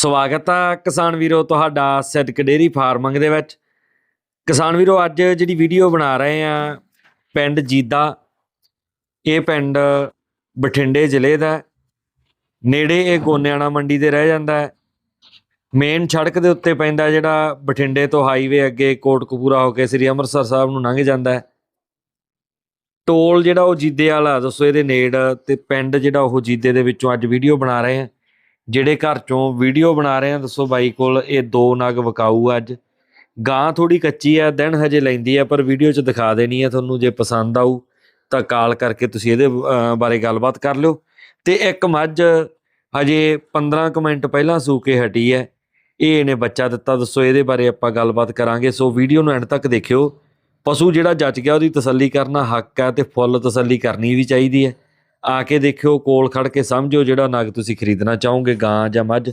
ਸਵਾਗਤ ਆ ਕਿਸਾਨ ਵੀਰੋ ਤੁਹਾਡਾ ਸਿੱਧਕ ਡੇਰੀ ਫਾਰਮਿੰਗ ਦੇ ਵਿੱਚ। ਕਿਸਾਨ ਵੀਰੋ, ਅੱਜ ਜਿਹੜੀ ਵੀਡੀਓ ਬਣਾ ਰਹੇ ਆ, ਪਿੰਡ ਜੀਦਾ, ਇਹ ਪਿੰਡ ਬਠਿੰਡੇ ਜ਼ਿਲ੍ਹੇ ਦਾ ਨੇੜੇ ਇਹ ਗੋਨਿਆਣਾ ਮੰਡੀ ਦੇ ਰਹਿ ਜਾਂਦਾ ਹੈ। ਮੇਨ ਸੜਕ ਦੇ ਉੱਤੇ ਪੈਂਦਾ ਜਿਹੜਾ ਬਠਿੰਡੇ ਤੋਂ ਹਾਈਵੇ ਅੱਗੇ ਕੋਟਕਪੂਰਾ ਹੋ ਕੇ ਸ੍ਰੀ ਅੰਮ੍ਰਿਤਸਰ ਸਾਹਿਬ ਨੂੰ ਲੰਘ ਜਾਂਦਾ ਹੈ। ਟੋਲ ਜਿਹੜਾ ਉਹ ਜੀਦੇ ਵਾਲਾ, ਦੱਸੋ ਇਹਦੇ ਨੇੜ ਤੇ ਪਿੰਡ ਜਿਹੜਾ ਉਹ ਜੀਦੇ ਦੇ ਵਿੱਚੋਂ ਅੱਜ ਵੀਡੀਓ ਬਣਾ ਰਹੇ ਆ। ਜਿਹੜੇ ਘਰ ਚੋਂ ਵੀਡੀਓ ਬਣਾ ਰਹੇ ਆ, ਦੱਸੋ ਬਾਈ ਕੋਲ ਇਹ ਦੋ ਨਗ ਵਕਾਊ ਆ ਅੱਜ। ਗਾਂ ਥੋੜੀ ਕੱਚੀ ਆ, ਦਿਨ ਹਜੇ ਲੈਂਦੀ ਆ, ਪਰ ਵੀਡੀਓ 'ਚ ਦਿਖਾ ਦੇਣੀ ਆ ਤੁਹਾਨੂੰ, ਜੇ ਪਸੰਦ ਆਊ ਤਾਂ ਕਾਲ ਕਰਕੇ ਤੁਸੀਂ ਇਹਦੇ ਬਾਰੇ ਗੱਲਬਾਤ ਕਰ ਲਿਓ। ਤੇ ਇੱਕ ਮੱਝ ਹਜੇ 15 ਕੁ ਮਿੰਟ ਪਹਿਲਾਂ ਸੂ ਕੇ ਹਟੀ ਹੈ ਇਹ ਇਹਨੇ ਬੱਚਾ ਦਿੱਤਾ, ਦੱਸੋ ਇਹਦੇ ਬਾਰੇ ਆਪਾਂ ਗੱਲਬਾਤ ਕਰਾਂਗੇ। ਸੋ ਵੀਡੀਓ ਨੂੰ ਐਂਡ ਤੱਕ ਦੇਖਿਓ। ਪਸ਼ੂ ਜਿਹੜਾ ਜੱਜ ਗਿਆ, ਉਹਦੀ ਤਸੱਲੀ ਕਰਨਾ ਹੱਕ ਹੈ ਤੇ ਫੁੱਲ ਤਸੱਲੀ ਕਰਨੀ ਵੀ ਚਾਹੀਦੀ ਹੈ ਆ ਕੇ ਦੇਖਿਓ ਕੋਲ ਖੜ ਕੇ ਸਮਝੋ ਜਿਹੜਾ ਨਗ ਤੁਸੀਂ ਖਰੀਦਣਾ ਚਾਹੋਗੇ ਗਾਂ ਜਾਂ ਮੱਝ।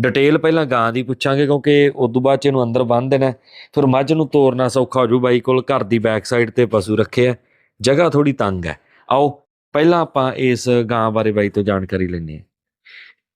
ਡਿਟੇਲ ਪਹਿਲਾਂ ਗਾਂ ਦੀ ਪੁੱਛਾਂਗੇ ਕਿਉਂਕਿ ਉਦੋਂ ਬਾਅਦ ਚ ਇਹਨੂੰ ਅੰਦਰ ਬੰਨ ਦੇਣਾ। ਫਿਰ ਮੱਝ ਨੂੰ ਤੋਰਨਾ ਸੌਖਾ ਹੋ ਜੂ ਬਾਈ ਕੋਲ ਘਰ ਦੀ ਬੈਕ ਸਾਈਡ ਤੇ ਪਸ਼ੂ ਰੱਖੇ ਆ। ਜਗ੍ਹਾ ਥੋੜੀ ਤੰਗ ਹੈ। ਆਓ ਪਹਿਲਾਂ ਆਪਾਂ ਇਸ ਗਾਂ ਬਾਰੇ ਬਾਈ ਤੋਂ ਜਾਣਕਾਰੀ ਲੈਂਦੇ ਹਾਂ।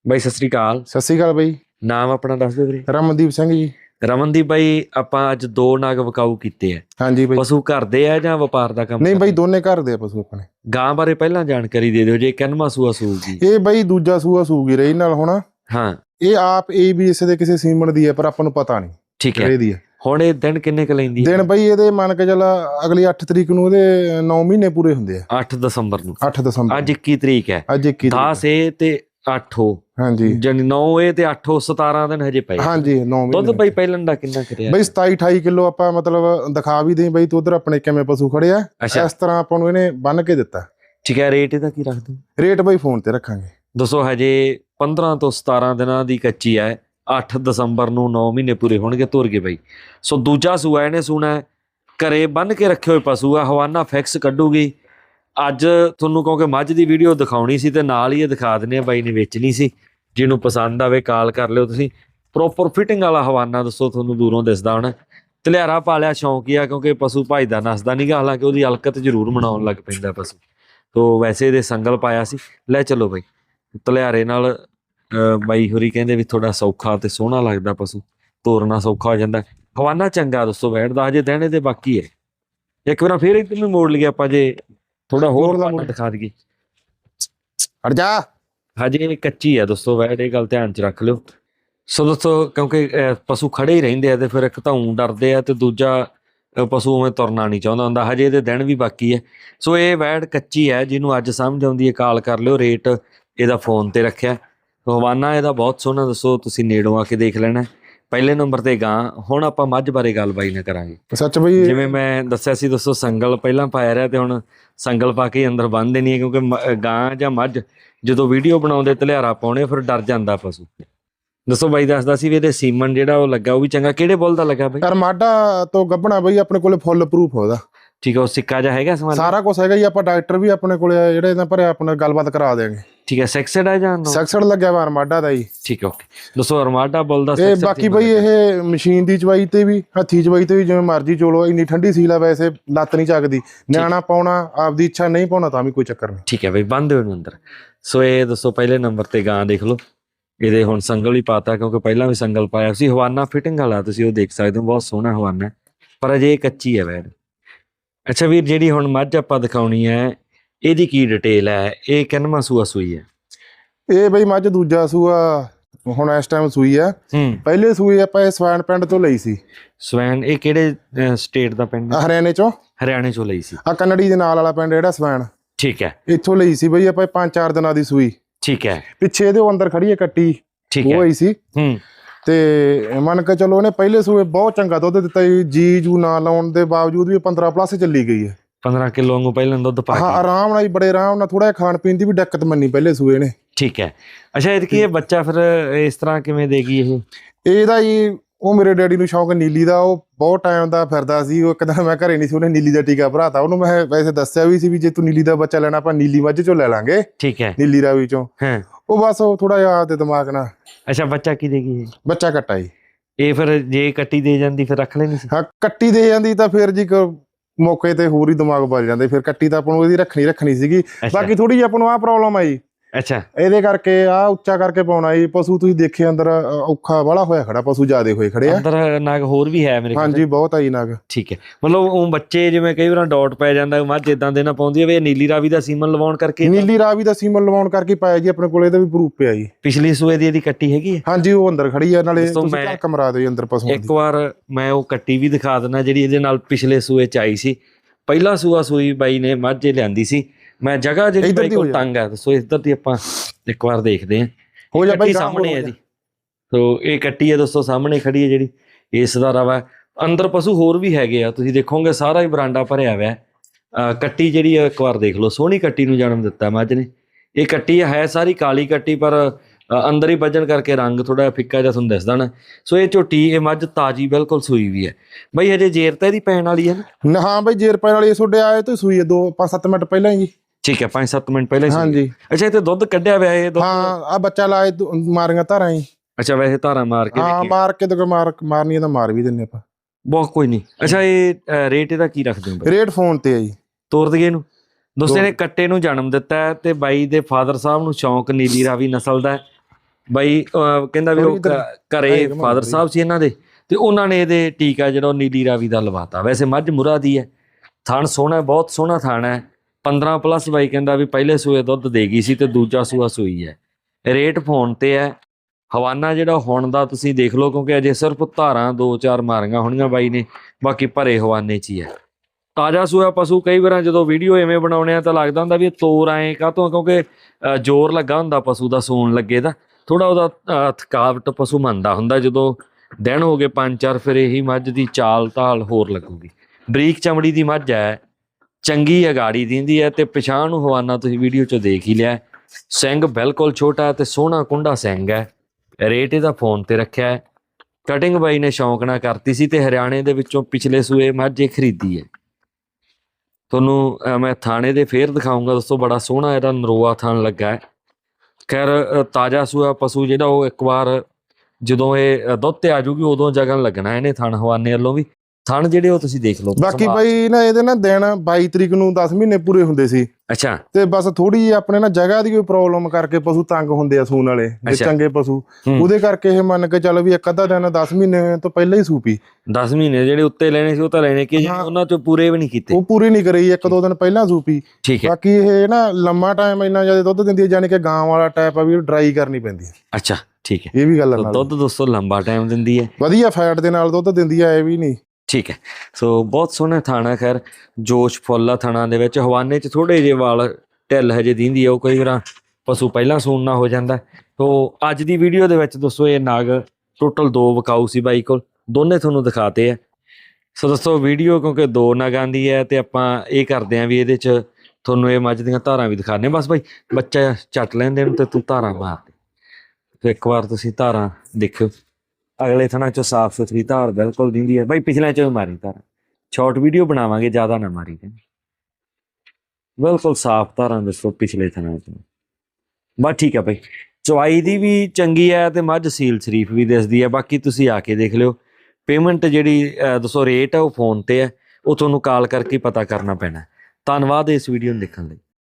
ਬਾਈ ਸਤਿ ਸ੍ਰੀ ਅਕਾਲ। ਸਤਿ ਸ਼੍ਰੀ ਅਕਾਲ ਬਾਈ। ਨਾਮ ਆਪਣਾ ਦੱਸ ਦਿਓ ਵੀਰੇ। ਰਮਨਦੀਪ ਸਿੰਘ ਜੀ। ਰਮਨਦੀਪ ਬਾਈ ਆਪਾਂ ਅੱਜ ਦੋ ਨਗ ਵਕਾਊ ਕੀਤੇ ਆ। ਹਾਂਜੀ ਬਾਈ। ਪਸ਼ੂ ਘਰ ਦੇ ਆ ਜਾਂ ਵਪਾਰ ਦਾ ਕੰਮ ਨਹੀਂ ਬਾਈ? ਦੋਨੇ ਘਰ ਦੇ ਆ ਪਸ਼ੂ ਆਪਣੇ। ਗਾਂ ਬਾਰੇ ਪਹਿਲਾਂ ਜਾਣਕਾਰੀ ਦੇ ਦਿਓ ਜੇ ਕਿੰਨਵਾਂ ਸੂਆ ਸੂਗੀ ਇਹ ਬਾਈ ਦੂਜਾ ਸੂਆ ਸੂਗੀ ਰਹੀ ਨਾਲ ਹੁਣ। ਹਾਂ। ਇਹ ਆਪ ਏ ਵੀ ਇਸੇ ਦੇ ਕਿਸੇ ਸੀਮਨ ਦੀ ਹੈ ਪਰ ਆਪਾਂ ਨੂੰ ਪਤਾ ਨਹੀਂ। ਠੀਕ ਹੈ। ਹੁਣ ਇਹ ਦਿਨ ਕਿੰਨੇ ਕ ਲੈਂਦੀ ਹੈ ਦਿਨ ਬਾਈ ਇਹਦੇ ਮੰਨ ਕੇ ਚੱਲ ਅਗਲੀ 8 ਤਰੀਕ ਨੂੰ ਇਹਦੇ 9 ਮਹੀਨੇ ਪੂਰੇ ਹੁੰਦੇ ਆ। 8 ਦਸੰਬਰ ਨੂੰ। 8 ਦਸੰਬਰ। ਅੱਜ 21 ਤਰੀਕ ਹੈ। ਅੱਜ 21 ਤਰੀਕ। 10 ਇਹ ਤੇ 8 ਹੋ ਹਾਂਜੀ। ਜਾਨੀ 9 ਇਹ ਤੇ 8 ਹੋ 17 ਦਿਨ ਹਜੇ ਪਏ ਹਾਂਜੀ 9 ਦੁੱਧ ਮਹੀਨੇ ਬਈ ਪਹਿਲਾਂ ਦਾ ਕਿੰਨਾ ਕਰਿਆ ਬਾਈ 27 28 ਕਿਲੋ ਆਪਾਂ ਮਤਲਬ ਦਿਖਾ ਵੀ ਦੇਈ ਬਾਈ ਤੂੰ ਉਧਰ ਆਪਣੇ ਕਿਵੇਂ ਪਸ਼ੂ ਖੜੇ ਆ। ਇਸ ਤਰ੍ਹਾਂ ਆਪਾਂ ਨੂੰ ਇਹਨੇ ਬੰਨ ਕੇ ਦਿੱਤਾ। ਠੀਕ ਹੈ ਰੇਟ ਇਹਦਾ ਕੀ ਰੱਖਦੇ? ਰੇਟ ਬਾਈ ਫੋਨ ਤੇ ਰੱਖਾਂਗੇ। ਦੱਸੋ ਹਜੇ 15 ਤੋਂ 17 ਦਿਨਾਂ ਦੀ ਕੱਚੀ ਹੈ। 8 ਦਸੰਬਰ ਨੂੰ 9 ਮਹੀਨੇ ਪੂਰੇ ਹੋਣਗੇ ਤੁਰ ਕੇ ਬਈ। ਸੋ ਦੂਜਾ ਸੂਆ ਇਹਨੇ ਸੁਣਾ ਘਰੇ ਬੰਨ ਕੇ ਰੱਖੇ ਹੋਏ ਪਸ਼ੂ ਆ ਹਵਾਨਾ ਫਿਕਸ ਕੱਢੂਗੀ। ਅੱਜ ਤੁਹਾਨੂੰ ਕਿਉਂਕਿ ਮੱਝ ਦੀ ਵੀਡੀਓ ਦਿਖਾਉਣੀ ਸੀ ਤੇ ਨਾਲ ਹੀ ਇਹ ਦਿਖਾ ਦਿੰਨੇ ਆ ਬਾਈ ਨੇ ਵੇਚਣੀ ਸੀ। ਜਿਹਨੂੰ ਪਸੰਦ ਆਵੇ ਕਾਲ ਕਰ ਲਿਓ ਤੁਸੀਂ। ਪ੍ਰੋਪਰ ਫਿਟਿੰਗ ਵਾਲਾ ਹਵਾਨਾ ਦੱਸੋ ਤੁਹਾਨੂੰ ਦੂਰੋਂ ਦਿਸਦਾ ਹੋਣਾ। ਤਲਿਆਰਾ ਪਾਲਿਆ ਸ਼ੌਂਕੀ ਆ ਕਿਉਂਕਿ ਪਸ਼ੂ ਭਜਦਾ ਨਸਦਾ ਨਹੀਂਗਾ ਹਾਲਾਂਕਿ ਉਹਦੀ ਹਲਕਤ ਜ਼ਰੂਰ ਮਨਾਉਣ ਲੱਗ ਪੈਂਦਾ ਪਸ਼ੂ। ਤੋਂ ਵੈਸੇ ਇਹਦੇ ਸੰਗਲ ਪਾਇਆ ਸੀ। ਲੈ ਚਲੋ ਬਾਈ। ਤਲਿਆਰੇ ਨਾਲ ਬਾਈ ਹੋਰੀ ਕਹਿੰਦੇ ਵੀ ਥੋੜਾ ਸੌਖਾ ਤੇ ਸੋਹਣਾ ਲੱਗਦਾ ਪਸ਼ੂ। ਤੋਰਨਾ ਸੌਖਾ ਹੋ ਜਾਂਦਾ। ਹਵਾਨਾ ਚੰਗਾ ਦੋਸਤੋ ਬੈਠਦਾ ਹਜੇ ਦੇਣੇ ਤੇ ਬਾਕੀ ਹੈ। ਇੱਕ ਵਾਰ ਫੇਰ ਇੱਧਰ ਨੂੰ ਮੋੜ ਲਈਏ ਆਪਾਂ ਜੇ ਥੋੜਾ ਹੋਰ ਮੋੜ। ਦਿਖਾ ਦਈਏ। ਹਟ ਜਾ। ਹਜੇ ਕੱਚੀ ਹੈ ਦੋਸਤੋ ਵੈਟ ਇਹ ਗੱਲ ਧਿਆਨ ਚ ਰੱਖ ਲਿਓ। ਸੋ ਦੋਸਤੋ ਕਿਉਂਕਿ ਪਸ਼ੂ ਖੜੇ ਹੀ ਰਹਿੰਦੇ ਆ ਤੇ ਫਿਰ ਇੱਕ ਤਾਂ ਡਰਦੇ ਆ ਤੇ ਦੂਜਾ ਪਸ਼ੂ ਉਵੇਂ ਤੁਰਨਾ ਨਹੀਂ ਚਾਹੁੰਦਾ ਹੁੰਦਾ। ਹਜੇ ਇਹਦੇ ਦਿਨ ਵੀ ਬਾਕੀ ਹੈ ਸੋ ਇਹ ਵੈਟ ਕੱਚੀ ਹੈ ਜਿਹਨੂੰ ਅੱਜ ਸਮਝ ਆਉਂਦੀ ਹੈ ਕਾਲ ਕਰ ਲਿਓ ਰੇਟ ਇਹਦਾ ਫੋਨ ਤੇ ਰੱਖਿਆ। ਹਵਾਨਾ ਇਹਦਾ ਬਹੁਤ ਸੋਹਣਾ ਦੱਸੋ ਤੁਸੀਂ ਨੇੜੋਂ ਆ ਕੇ ਦੇਖ ਲੈਣਾ। ਪਹਿਲੇ ਨੰਬਰ ਤੇ ਗਾਂ ਹੁਣ ਆਪਾਂ ਮੱਝ ਬਾਰੇ ਗੱਲ ਬਾਈ ਨਾ ਕਰਾਂਗੇ। ਸੱਚ ਬਈ ਜਿਵੇਂ ਮੈਂ ਦੱਸਿਆ ਸੀ ਦੋਸਤੋ ਸੰਗਲ ਪਹਿਲਾਂ ਪਾਇਆ ਰਿਹਾ ਤੇ ਹੁਣ ਸੰਗਲ ਪਾ ਕੇ ਅੰਦਰ ਬੰਨ ਦੇਣੀ ਹੈ ਕਿਉਂਕਿ ਗਾਂ ਜਾਂ ਮੱਝ ਜਦੋਂ ਵੀਡੀਓ ਬਣਾਉਂਦੇ ਧਲਿਆਰਾ ਪਾਉਣੇ ਫਿਰ ਡਰ ਜਾਂਦਾ ਪਸ਼ੂ। ਦੱਸੋ ਬਾਈ ਦੱਸਦਾ ਸੀ ਵੀ ਇਹਦੇ ਸੀਮਨ ਜਿਹੜਾ ਉਹ ਲੱਗਾ ਉਹ ਵੀ ਚੰਗਾ। ਕਿਹੜੇ ਬੁੱਲ ਦਾ ਲੱਗਾ ਬਾਈ? ਅਰਮਾਡਾ ਤੋਂ ਗੱਬਣਾ ਬਈ ਆਪਣੇ ਕੋਲੇ ਫੁੱਲ ਪ੍ਰੂਫ ਉਹਦਾ। ਠੀਕ ਹੈ ਉਹ ਸਿੱਕਾ ਜਿਹਾ ਹੈਗਾ ਸਮਾਨ? ਸਾਰਾ ਕੁਝ ਹੈਗਾ ਜੀ ਆਪਾਂ ਡਾਕਟਰ ਵੀ ਆਪਣੇ ਕੋਲੇ ਆ ਜਿਹੜੇ ਇਹਨਾਂ ਭਰਿਆ ਆਪਣਾ ਗੱਲਬਾਤ ਕਰਾ ਦੇਾਂਗੇ ਠੀਕ ਹੈ ਸੈਕਸਡ ਹੈ ਜਾਂ no? ਸੈਕਸਡ ਲੱਗਿਆ ਵਾ ਅਰਮਾਡਾ ਦਾ ਜੀ। ਠੀਕ ਹੈ ਓਕੇ ਦੋਸਤੋ ਅਰਮਾਡਾ ਬੁੱਲ ਦਾ ਇਹ ਸੈਕਸਡ ਬਾਕੀ ਬਈ ਇਹ ਮਸ਼ੀਨ ਦੀ ਚਵਾਈ ਤੇ ਵੀ ਹੱਥੀ ਚਵਾਈ ਤੇ ਵੀ ਜਿਵੇਂ ਮਰਜ਼ੀ ਚੋਲੋ ਇੰਨੀ ਠੰਡੀ ਸੀਲ ਆ ਵੈਸੇ ਲੱਤ ਨਹੀਂ ਚੱਕਦੀ। ਨਿਆਣਾ ਪਾਉਣਾ ਆਪਦੀ ਇੱਛਾ ਨਹੀਂ ਪਾਉਣਾ ਤਾਂ ਵੀ ਕੋਈ ਚੱਕਰ ਨਹੀਂ। ਠੀਕ ਹੈ ਬਈ ਬੰਦ ਇਹਨੂੰ ਅੰਦਰ। ਸੋ ਇਹ ਦੱਸੋ ਪਹਿਲੇ ਨੰਬਰ ਤੇ ਗਾਂ ਦੇਖ ਲਓ। ਇਹਦੇ ਹੁਣ ਸੰਗਲ ਹੀ ਪਾਤਾ ਕਿਉਂਕਿ ਪਹਿਲਾਂ ਵੀ ਸੰਗਲ ਪਾਇਆ ਸੀ। ਹਵਾਨਾ ਫਿਟਿੰਗ ਵਾਲਾ ਤੁਸੀਂ ਉਹ ਦੇਖ ਸਕਦੇ ਹੋ ਬਹੁਤ ਸੋਹਣਾ ਹਵਾਨਾ। ਪਰ ਅਜੇ ਕੱਚੀ ਹੈ ਵੈਰ। ਅੱਛਾ ਵੀਰ ਜਿਹੜੀ ਹੁਣ ਮੱਝ ਆਪਾਂ ਦਿਖਾਉਣੀ ਹੈ ਇਹਦੀ ਕੀ ਡਿਟੇਲ ਹੈ? ਇਹ ਕਿੰਨਵਾਂ ਸੂਆ ਸੂਈ ਹੈ? ਇਹ ਬਈ ਮੱਝ ਦੂਜਾ ਸੂਆ ਹੁਣ ਇਸ ਟਾਈਮ ਸੂਈ ਆ। ਹੂੰ। ਪਹਿਲੇ ਸੂਈ ਆਪਾਂ ਇਹ ਸਵੈਨ ਪਿੰਡ ਤੋਂ ਲਈ ਸੀ। ਸਵੈਨ ਇਹ ਕਿਹੜੇ ਸਟੇਟ ਦਾ ਪਿੰਡ? ਹੈ? ਹਰਿਆਣੇ ਚੋਂ। ਹਰਿਆਣੇ ਚੋਂ ਲਈ ਸੀ। ਆ ਕੰਨੜੀ ਦੇ ਨਾਲ ਵਾਲਾ ਪਿੰਡ ਜਿਹੜਾ ਸਵੈਨ ਠੀਕ ਹੈ। ਇੱਥੋਂ ਲਈ ਸੀ ਬਈ ਆਪਾਂ ਇਹ ਪੰਜ ਚਾਰ ਦਿਨਾਂ ਦੀ ਸੂਈ। ਠੀਕ ਹੈ। ਪਿੱਛੇ ਇਹਦੇ ਅੰਦਰ ਖੜੀ ਹੈ ਕੱਟੀ। ਠੀਕ ਉਹ ਹੈ ਸੀ। ਹੂੰ। ਤੇ ਮੰਨ ਕੇ ਚਲੋ ਉਹਨੇ ਪਹਿਲੇ ਸੂਏ ਬਹੁਤ ਚੰਗਾ ਦੁੱਧ ਦਿੱਤਾ ਜੀ। ਜੂ ਨਾ ਲਾਉਣ ਦੇ ਬਾਵਜੂਦ ਵੀ 15 ਪਲੱਸ ਚੱਲੀ ਗਈ ਹੈ। 15 ਕਿਲੋ ਵਾਂਗੂ ਪਹਿਲਾਂ ਦੁੱਧ ਪਾ ਹਾਂ ਆਰਾਮ ਨਾਲ ਹੀ ਬੜੇ ਆਰਾਮ ਨਾਲ ਥੋੜਾ ਖਾਣ ਪੀਣ ਦੀ ਵੀ ਦਿੱਕਤ ਮੰਨੀ ਪਹਿਲੇ ਸੂਏ ਨੇ। ਠੀਕ ਹੈ। ਅੱਛਾ ਇਹ ਕੀ ਇਹ ਬੱਚਾ ਫਿਰ ਇਸ ਤਰ੍ਹਾਂ ਕਿਵੇਂ ਦੇਗੀ ਇਹ? ਇਹਦਾ ਜੀ ਉਹ ਮੇਰੇ ਡੈਡੀ ਨੂੰ ਸ਼ੌਂਕ ਨੀਲੀ ਦਾ ਉਹ ਬਹੁਤ ਟਾਈਮ ਦਾ ਫਿਰਦਾ ਸੀ। ਉਹ ਇੱਕਦਮ ਮੈਂ ਘਰੇ ਨਹੀਂ ਸੀ ਉਹਨੇ ਨੀਲੀ ਦਾ ਟੀਕਾ ਭਰਾਤਾ। ਉਹਨੂੰ ਮੈਂ ਵੈਸੇ ਦੱਸਿਆ ਵੀ ਸੀ ਵੀ ਜੇ ਤੂੰ ਨੀਲੀ ਦਾ ਬੱਚਾ ਲੈਣਾ ਆਪਾਂ ਨੀਲੀ ਮੱਝ ਚੋਂ ਲੈ ਲਾਂਗੇ। ਠੀਕ ਹੈ। ਨੀਲੀ ਰਾਵੀ ਚੋਂ। ਹਾਂ। ਉਹ ਬਸ ਉਹ ਥੋੜਾ ਜਿਹਾ ਆਪਦੇ ਦਿਮਾਗ ਨਾਲ। ਅੱਛਾ ਬੱਚਾ ਕੀ ਦੇਗੀ ਬੱਚਾ ਕੱਟਾ ਜੀ। ਇਹ ਫਿਰ ਜੇ ਕੱਟੀ ਦੇ ਜਾਂਦੀ ਫਿਰ ਰੱਖ ਲੈਣੀ ਸੀ? ਹਾਂ ਕੱਟੀ ਦੇ ਜਾਂਦੀ ਤਾਂ ਫਿਰ ਜੀ ਕ- ਮੌਕੇ ਤੇ ਹੋਰ ਹੀ ਦਿਮਾਗ ਬਲ ਜਾਂਦੇ ਫਿਰ ਕੱਟੀ ਤਾਂ ਆਪਾਂ ਨੂੰ ਇਹਦੀ ਰੱਖਣੀ ਰੱਖਣੀ ਸੀਗੀ। ਬਾਕੀ ਥੋੜੀ ਜਿਹੀ ਆਪਾਂ ਨੂੰ ਆਹ ਪ੍ਰੋਬਲਮ ਆਈ। ਅੱਛਾ। ਇਹਦੇ ਕਰਕੇ ਆ ਉੱਚਾ ਕਰਕੇ ਪਾਉਣਾ ਜੀ ਪਸ਼ੂ ਤੁਸੀਂ ਦੇਖੇ ਅੰਦਰ ਔਖਾ ਵਾਲਾ ਹੋਇਆ ਖੜਾ ਪਸ਼ੂ ਜ਼ਿਆਦੇ ਹੋਏ ਖੜੇ ਆ। ਅੰਦਰ ਨਾਗ ਹੋਰ ਵੀ ਹੈ ਮੇਰੇ ਖਿਆਲ ਹਾਂਜੀ ਬਹੁਤ ਆਈ ਨਗ। ਠੀਕ ਹੈ। ਮਤਲਬ ਉਹ ਬੱਚੇ ਜਿਵੇਂ ਕਈ ਵਾਰ ਡਾਟ ਪੈ ਜਾਂਦਾ ਮੱਝ ਇਦਾਂ ਦੇ ਨਾ ਪਾਉਂਦੀ ਵੀ ਨੀਲੀ ਰਾਵੀ ਦਾ ਸੀਮਨ ਲਵਾਉਣ ਕਰਕੇ ਨੀਲੀ ਰਾਵੀ ਦਾ ਸੀਮਨ ਲਵਾਉਣ ਕਰਕੇ ਪਾਇਆ ਜੀ ਆਪਣੇ ਕੋਲੇ ਇਹਦਾ ਵੀ ਪ੍ਰੂਫ ਪਿਆ ਜੀ। ਪਿਛਲੀ ਸੂਏ ਦੀ ਇਹਦੀ ਕੱਟੀ ਹੈਗੀ ਹੈ? ਹਾਂਜੀ ਉਹ ਅੰਦਰ ਖੜੀ ਆ ਨਾਲੇ ਤੁਸੀਂ ਝਲਕ ਮਰਾ ਦਿਓ ਅੰਦਰ ਪਸ਼ੂਆਂ ਇੱਕ ਵਾਰ ਮੈਂ ਉਹ ਕੱਟੀ ਵੀ ਦਿਖਾ ਦਿੰਦਾ ਜਿਹੜੀ ਇਹਦੇ ਨਾਲ ਪਿਛਲੇ ਸੂਏ ਚ ਆਈ ਸੀ। ਪਹਿਲਾ ਸੂਆ ਸੂਈ ਬਾਈ ਨੇ ਮੱਝ ਲਿਆਂਦੀ ਸੀ। ਮੈਂ ਜਗ੍ਹਾ ਜਿਹੜੀ ਦੀ ਹੋ ਕੋਲ। ਤੰਗ ਹੈ ਸੋ ਇੱਧਰ ਦੀ ਆਪਾਂ ਇੱਕ ਵਾਰ ਦੇਖਦੇ ਹਾਂ। ਹੋ ਜਾ ਬਾਈ ਸਾਹਮਣੇ ਹੈ ਜੀ। ਸੋ ਇਹ ਕੱਟੀ ਹੈ ਦੋਸਤੋ ਸਾਹਮਣੇ ਖੜੀ ਹੈ ਜਿਹੜੀ। ਇਸ ਦਾ ਰਵਾ। ਅੰਦਰ ਪਸ਼ੂ ਹੋਰ ਵੀ ਹੈਗੇ ਆ ਤੁਸੀਂ ਦੇਖੋਗੇ ਸਾਰਾ ਹੀ ਬਰਾਂਡਾ ਭਰਿਆ ਹੋਇਆ। ਹੈ ਕੱਟੀ ਜਿਹੜੀ ਹੈ ਇੱਕ ਵਾਰ ਦੇਖ ਲਓ। ਸੋਹਣੀ ਕੱਟੀ ਨੂੰ ਜਨਮ ਦਿੱਤਾ ਮੱਝ ਨੇ। ਇਹ ਕੱਟੀ ਹੈ ਸਾਰੀ ਕਾਲੀ ਕੱਟੀ ਪਰ ਅੰਦਰ ਹੀ ਵੱਜਣ ਕਰਕੇ ਰੰਗ ਥੋੜਾ ਫਿੱਕਾ ਜਿਹਾ ਤੁਹਾਨੂੰ ਦਿਸਦਾ ਨਾ। ਸੋ ਇਹ ਝੋਟੀ ਇਹ ਮੱਝ ਤਾਜੀ ਬਿਲਕੁਲ ਸੂਈ ਵੀ ਹੈ। ਬਈ ਹਜੇ ਜੇਰ ਤਾਂ ਇਹਦੀ ਪੈਣ ਵਾਲੀ ਹੈ ਨਾ? ਨਾ ਹਾਂ ਬਾਈ ਜੇਰ ਪੈਣ ਵਾਲੀ ਤੁਹਾਡੇ ਆਏ ਤੇ ਸੂਈ ਹੈ 2 5-7 ਮਿੰਟ ਪਹਿਲਾਂ ਹੀ ਜੀ। ਠੀਕ ਹੈ 5-7 ਮਿੰਟ ਪਹਿਲਾਂ ਹੀ ਹਾਂਜੀ। ਅੱਛਾ ਇਹ ਤੇ ਦੁੱਧ ਕੱਢਿਆ ਹੋਇਆ ਇਹ ਦੁੱਧ? ਹਾਂ ਆ ਬੱਚਾ ਲਾਏ ਮਾਰੀਆਂ ਧਾਰਾਂ ਜੀ ਅੱਛਾ ਵੈਸੇ ਧਾਰਾ ਮਾਰ ਕੇ ਹਾਂ ਮਾਰ ਕੇ ਤੇ ਮਾਰ ਮਾਰਨੀ ਤਾਂ ਮਾਰ ਵੀ ਦਿੰਨੇ ਆਪਾਂ। ਬਹੁਤ ਕੋਈ ਨਹੀਂ। ਅੱਛਾ ਇਹ ਰੇਟ ਇਹਦਾ ਕੀ ਰੱਖਦੇ ਹੋ ਬਈ? ਰੇਟ ਫੋਨ ਤੇ ਆ ਜੀ। ਤੋਰ ਦਈਏ ਇਹਨੂੰ। ਦੋਸਤੇ ਨੇ ਕੱਟੇ ਨੂੰ ਜਨਮ ਦਿੱਤਾ ਹੈ ਤੇ ਬਾਈ ਦੇ ਫਾਦਰ ਸਾਹਿਬ ਨੂੰ ਸ਼ੌਂਕ ਨੀਲੀ ਰਾਵੀ ਨਸਲ ਦਾ ਹੈ। ਬਾਈ ਕਹਿੰਦਾ ਵੀ ਉਹ ਘਰੇ ਫਾਦਰ। ਸਾਹਿਬ ਸੀ ਇਹਨਾਂ ਦੇ। ਤੇ ਉਹਨਾਂ ਨੇ ਇਹਦੇ ਟੀਕਾ ਜਿਹੜਾ ਨੀਲੀ ਰਾਵੀ ਦਾ ਲਵਾਤਾ। ਵੈਸੇ ਮੱਝ ਮੁਰਾ ਦੀ ਹੈ। ਥਣ ਸੋਹਣਾ ਹੈ, ਬਹੁਤ ਸੋਹਣਾ ਥਣ ਹੈ। 15 ਪਲੱਸ ਬਾਈ ਕਹਿੰਦਾ ਵੀ ਪਹਿਲੇ ਸੂਏ ਦੁੱਧ ਦੇ ਗਈ ਸੀ ਤੇ ਦੂਜਾ ਸੂਆ ਸੂਈ ਹੈ। ਰੇਟ ਫੋਨ ਤੇ ਹੈ। ਹਵਾਨਾ ਜਿਹੜਾ ਹੁਣ ਦਾ ਤੁਸੀਂ ਦੇਖ ਲਓ ਕਿਉਂਕਿ ਅਜੇ ਸਿਰਫ ਧਾਰਾਂ ਦੋ ਚਾਰ ਮਾਰੀਆਂ ਹੋਣੀਆਂ ਬਾਈ ਨੇ, ਬਾਕੀ ਭਰੇ ਹਵਾਨੇ 'ਚ ਹੀ ਹੈ। ਤਾਜ਼ਾ ਸੂਆ ਪਸ਼ੂ ਕਈ ਵਾਰਾਂ ਜਦੋਂ ਵੀਡੀਓ ਐਵੇਂ ਬਣਾਉਣੇ ਆ ਤਾਂ ਲੱਗਦਾ ਹੁੰਦਾ ਵੀ ਤੋਰ ਆਏ ਕਾਹਤੋਂ, ਕਿਉਂਕਿ ਜ਼ੋਰ ਲੱਗਾ ਹੁੰਦਾ ਪਸ਼ੂ ਦਾ ਸੂਣ ਲੱਗੇ ਦਾ। ਥੋੜਾ ਉਹਦਾ ਥਕਾਵਟ ਪਸ਼ੂ ਮੰਨਦਾ ਹੁੰਦਾ ਜਦੋਂ ਦਿਨ ਹੋ ਗਏ ਪੰਜ ਚਾਰ, ਫਿਰ ਇਹੀ ਮੱਝ ਦੀ ਚਾਲ ਤਾਲ ਹੋਰ ਲੱਗੂਗੀ। ਬਰੀਕ ਚਮੜੀ ਦੀ ਮੱਝ ਹੈ। ਚੰਗੀ ਅਗਾੜੀ ਦਿੰਦੀ ਹੈ ਤੇ ਪਛਾਣ ਨੂੰ ਹਵਾਨਾ ਤੁਸੀਂ ਵੀਡੀਓ 'ਚ ਦੇਖ ਹੀ ਲਿਆ ਸਿੰਘ ਬਿਲਕੁਲ ਛੋਟਾ ਹੈ ਤੇ ਸੋਹਣਾ ਕੁੰਡਾ ਸਿੰਘ ਹੈ। ਰੇਟ ਇਹਦਾ ਫੋਨ ਤੇ ਰੱਖਿਆ ਹੈ। ਕਟਿੰਗ ਬਾਈ ਨੇ ਸ਼ੌਂਕ ਨਾਲ ਕਰਤੀ ਸੀ ਤੇ ਹਰਿਆਣੇ ਦੇ ਵਿੱਚੋਂ ਪਿਛਲੇ ਸੂਏ ਮੱਝ ਇਹ ਖਰੀਦੀ ਹੈ। ਤੁਹਾਨੂੰ ਮੈਂ ਥਾਣੇ ਦੇ ਫੇਰ ਦਿਖਾਉਂਗਾ ਦੋਸਤੋ, ਬੜਾ ਸੋਹਣਾ ਇਹਦਾ ਨਰੋਆ ਥਾਣ ਲੱਗਾ ਹੈ। ਖੈਰ ਤਾਜ਼ਾ ਸੂਆ ਪਸ਼ੂ ਜਿਹੜਾ ਉਹ ਇੱਕ ਵਾਰ ਜਦੋਂ ਇਹ ਦੁੱਧ ਤੇ ਆ ਜੂਗੀ ਉਦੋਂ ਜਗਨ ਲੱਗਣਾ ਇਹਨੇ ਥਣ ਹਵਾਨੇ ਵੱਲੋਂ ਵੀ। ਥਣ ਜਿਹੜੇ ਉਹ ਤੁਸੀਂ ਦੇਖ ਲਓ ਬਾਕੀ ਬਾਈ ਨਾ ਇਹਦੇ ਨਾ ਦਿਨ 22 ਤਰੀਕ ਨੂੰ 10 ਮਹੀਨੇ ਪੂਰੇ ਹੁੰਦੇ ਸੀ। ਅੱਛਾ। ਤੇ ਬਸ ਥੋੜੀ ਜਿਹੀ ਆਪਣੇ ਨਾ ਜਗ੍ਹਾ ਦੀ ਕੋਈ ਪ੍ਰੋਬਲਮ ਕਰਕੇ ਪਸ਼ੂ ਤੰਗ ਹੁੰਦੇ ਆ ਸੂਣ ਵਾਲੇ ਜੇ। ਚੰਗੇ ਪਸ਼ੂ। ਹੂੰ। ਉਹਦੇ ਕਰਕੇ ਇਹ ਮੰਨ ਕੇ ਚੱਲ ਵੀ ਇੱਕ ਅੱਧਾ ਦਿਨ 10 ਮਹੀਨੇ ਤੋਂ ਪਹਿਲਾਂ ਹੀ ਸੂਪੀ 10 ਮਹੀਨੇ ਜਿਹੜੇ ਉੱਤੇ ਲੈਣੇ ਸੀ ਉਹ ਤਾਂ ਲੈਣੇ ਕਿ ਹਾਂ। ਉਹਨਾਂ ਚੋਂ ਪੂਰੇ ਵੀ ਨਹੀਂ ਕੀਤੇ। ਉਹ ਪੂਰੀ ਨਹੀਂ ਕਰੀ ਇੱਕ ਦੋ ਦਿਨ ਪਹਿਲਾਂ ਸੂਪੀ ਠੀਕ ਹੈ। ਬਾਕੀ ਇਹ ਨਾ ਲੰਮਾ ਟਾਈਮ ਇੰਨਾ ਜ਼ਿਆਦਾ ਦੁੱਧ ਦਿੰਦੀ ਹੈ ਜਾਨੀ ਕਿ ਗਾਂ ਵਾਲਾ ਟਾਈਪ ਆ ਵੀ ਡਰਾਈ ਕਰਨੀ ਪੈਂਦੀ ਹੈ ਅੱਛਾ ਠੀਕ ਹੈ। ਇਹ ਵੀ ਗੱਲ ਨਾਲ। ਦੁੱਧ ਦੋਸਤੋ ਲੰਬਾ ਟਾਈਮ ਦਿੰਦੀ ਹੈ। ਵਧੀਆ ਫੈਟ ਦੇ ਨਾਲ ਦੁੱਧ ਦਿੰਦੀ ਆ ਇਹ ਵੀ ਨਹੀਂ। ਠੀਕ ਹੈ। ਸੋ ਬਹੁਤ ਸੋਹਣਾ ਥਾਣਾ ਖੈਰ, ਜੋਸ਼ ਫੁੱਲਾ ਥਾਣਾ ਦੇ ਵਿੱਚ। ਹਵਾਨੇ 'ਚ ਥੋੜੇ ਜਿਹੇ ਵਾਲ ਢਿੱਲ ਹਜੇ ਦਿੰਦੀ ਆ, ਉਹ ਕਈ ਵਾਰ ਪਸ਼ੂ ਪਹਿਲਾਂ ਸੂਣਨਾ ਹੋ ਜਾਂਦਾ। ਸੋ ਅੱਜ ਦੀ ਵੀਡੀਓ ਦੇ ਵਿੱਚ ਦੋਸਤੋ ਇਹ ਨਾਗ ਟੋਟਲ ਦੋ ਵਿਕਾਊ ਸੀ ਬਾਈ ਕੋਲ। ਦੋਨੇ ਤੁਹਾਨੂੰ ਦਿਖਾਤੇ ਆ। ਸੋ ਦੋਸਤੋ ਵੀਡੀਓ ਕਿਉਂਕਿ ਦੋ ਨਾਗਾਂ ਦੀ ਹੈ ਤੇ ਆਪਾਂ ਇਹ ਕਰਦੇ ਆਂ ਵੀ ਇਹਦੇ 'ਚ ਤੁਹਾਨੂੰ ਇਹ ਮੱਝ ਦੀਆਂ ਧਾਰਾਂ ਵੀ ਦਿਖਾਣੇ ਬਸ ਬਾਈ, ਬੱਚਾ ਚੱਟ ਲੈਂਦੇ ਨੂੰ ਤੇ ਤੂੰ ਧਾਰਾਂ ਮਾਰ ਦੇ ਤੇ ਇੱਕ ਵਾਰ ਤੁਸੀਂ ਧਾਰਾਂ ਦੇਖਿਓ। ਅਗਲੇ ਥਣਾ ਚੋਂ ਸਾਫ਼ ਸੁਥਰੀ ਧਾਰ ਬਿਲਕੁਲ ਦਿੰਦੀ ਹੈ। ਬਾਈ ਪਿਛਲੇ ਚੋਂ ਮਾਰੀ ਧਾਰ। ਸ਼ਾਰਟ ਵੀਡੀਓ ਬਣਾਵਾਂਗੇ, ਜ਼ਿਆਦਾ ਨਾ ਮਾਰੀ ਤੇ ਬਿਲਕੁਲ ਸਾਫ਼ ਧਾਰਾਂ ਦੱਸੋ ਪਿਛਲੇ ਥਣਾ ਚੋਂ। ਬਸ ਠੀਕ ਹੈ ਬਾਈ। ਚਵਾਈ ਦੀ ਵੀ ਚੰਗੀ ਹੈ ਤੇ ਮੱਝ ਸੀਲ ਸ਼ਰੀਫ ਵੀ ਦਿਸਦੀ ਹੈ। ਬਾਕੀ ਤੁਸੀਂ ਆ ਕੇ ਦੇਖ ਲਿਓ। ਪੇਮੈਂਟ ਜਿਹੜੀ ਦੱਸੋ ਰੇਟ ਹੈ ਉਹ ਫੋਨ ਤੇ ਹੈ। ਉਹ ਤੁਹਾਨੂੰ ਕਾਲ ਕਰਕੇ ਪਤਾ ਕਰਨਾ ਪੈਣਾ। ਧੰਨਵਾਦ ਇਸ ਵੀਡੀਓ ਨੂੰ ਦੇਖਣ ਲਈ।